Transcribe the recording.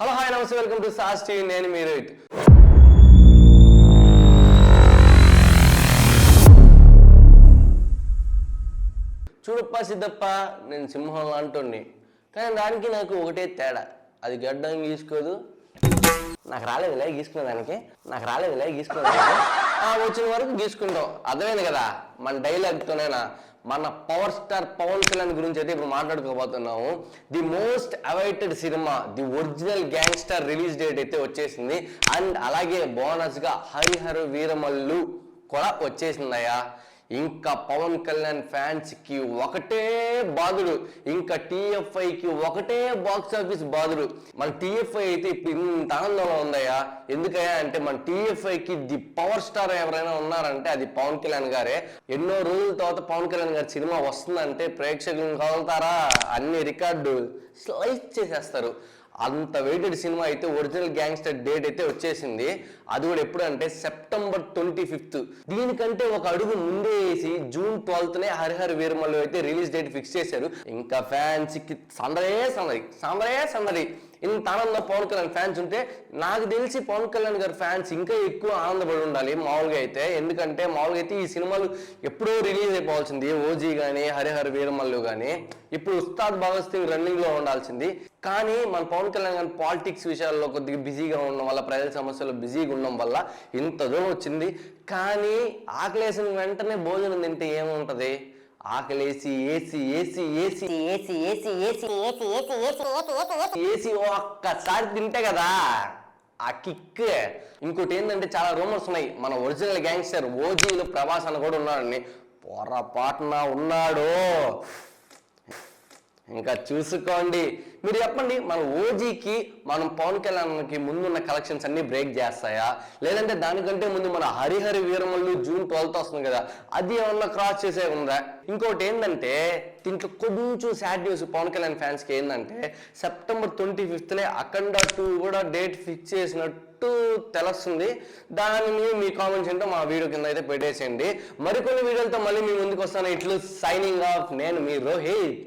Hello hi నమస్తే welcome to సాస్ TV. నేను మీ ఇట్ చూడప్ప సిద్ధప్ప నేను సింహం లాంటోని కానీ దానికి నాకు ఒకటే తేడా. అది గడ్డం గీసుకోదు. నాకు రాలేదులే గీసుకునే దానికి. నాకు రాలేదులే గీసుకునే దానికి. వచ్చిన వరకు గీసుకుంటాం అర్థమైంది కదా? మన డైలాగ్తోనేనా మన పవర్ స్టార్ పవన్ కళ్యాణ్ గురించి అయితే ఇప్పుడు మాట్లాడుకోబోతున్నాము. The most awaited cinema the original gangster release date అయితే వచ్చేసింది. అండ్ అలాగే బోనస్గా హరిహర వీరమల్లు కూడా వచ్చేసిందయ్యా. ఇంకా పవన్ కళ్యాణ్ ఫ్యాన్స్కి ఒకటే బాధుడు ఇంకా TFI కి ఒకటే బాక్స్ ఆఫీస్ బాధుడు మన టీఎఫ్ఐ అయితే ఇంత ఆనందంలో ఉందయ్యా. ఎందుకయ్యా అంటే మన టీఎఫ్ఐకి కి ది పవర్ స్టార్ ఎవరైనా ఉన్నారంటే అది పవన్ కళ్యాణ్ గారే. ఎన్నో రోజుల తర్వాత పవన్ కళ్యాణ్ గారి సినిమా వస్తుందంటే ప్రేక్షకులను కదులుతారా? అన్ని రికార్డు స్లైస్ చేసేస్తారు. అంత వెయిటెడ్ సినిమా అయితే ఒరిజినల్ గ్యాంగ్స్టర్ డేట్ అయితే వచ్చేసింది. అది కూడా ఎప్పుడు అంటే సెప్టెంబర్ ట్వంటీ ఫిఫ్త్ దీనికంటే ఒక అడుగు ముందే వేసి జూన్ ట్వెల్త్నే హరిహర్ వీరమల్లు అయితే రిలీజ్ డేట్ ఫిక్స్ చేశారు. ఇంకా ఫ్యాన్స్కి సందడే సందడి సందడే సందడి. ఇంత ఆనందం పవన్ కళ్యాణ్ ఫ్యాన్స్ ఉంటే నాకు తెలిసి పవన్ కళ్యాణ్ గారి ఫ్యాన్స్ ఇంకా ఎక్కువ ఆనందపడి ఉండాలి మామూలుగా అయితే. ఎందుకంటే మామూలుగా అయితే ఈ సినిమాలు ఎప్పుడో రిలీజ్ అయిపోవాల్సింది ఓజీ కానీ హరిహర్ వీరమల్లు కానీ ఇప్పుడు ఉస్తాద్ భగత్ సింగ్ రన్నింగ్లో ఉండాల్సింది. కానీ మన పవన్ కళ్యాణ్ గారి పాలిటిక్స్ విషయాల్లో కొద్దిగా బిజీగా ఉండడం వల్ల ప్రజల సమస్యలు బిజీగా ఉండడం వల్ల ఇంత దూరం వచ్చింది. కానీ ఆకలేసిన వెంటనే భోజనం తింటే ఏముంటది? ఆకలేసి ఏసి ఏసి ఏసి. ఏసీ ఏసీ ఏసీ ఏసీ ఏసీ ఏసీ ఏసీ ఏసీ ఏసి. ఒక్కసారి తింటే కదా ఆ కిక్. ఇంకోటి ఏంటంటే చాలా రూమర్స్ ఉన్నాయి. మన ఒరిజినల్ గ్యాంగ్స్టర్ ఓజీలో ప్రభాస్ అని కూడా ఉన్నాడని పొరపాటున ఉన్నాడు. ఇంకా చూసుకోండి. మీరు చెప్పండి మన ఓజీకి మనం పవన్ కళ్యాణ్కి ముందున్న కలెక్షన్స్ అన్ని బ్రేక్ చేస్తాయా? లేదంటే దానికంటే ముందు మన హరిహరి వీరమల్లు జూన్ ట్వెల్త్ వస్తుంది కదా అది ఏమన్నా క్రాస్ చేసే ఉందా? ఇంకోటి ఏంటంటే దీంట్లో కొంచెం సాడ్ న్యూస్ పవన్ కళ్యాణ్ ఫ్యాన్స్కి ఏంటంటే సెప్టెంబర్ ట్వంటీ ఫిఫ్త్లే అఖండ టూ కూడా డేట్ ఫిక్స్ చేసినట్టు తెలుస్తుంది. దానిని మీ కామెంట్స్ ఏంటో మా వీడియో కింద అయితే పెట్టేసేయండి. మరికొన్ని వీడియోలతో మళ్ళీ మీ ముందుకు వస్తాను. ఇట్లు సైనింగ్ ఆఫ్ నేను మీ రోహిత్.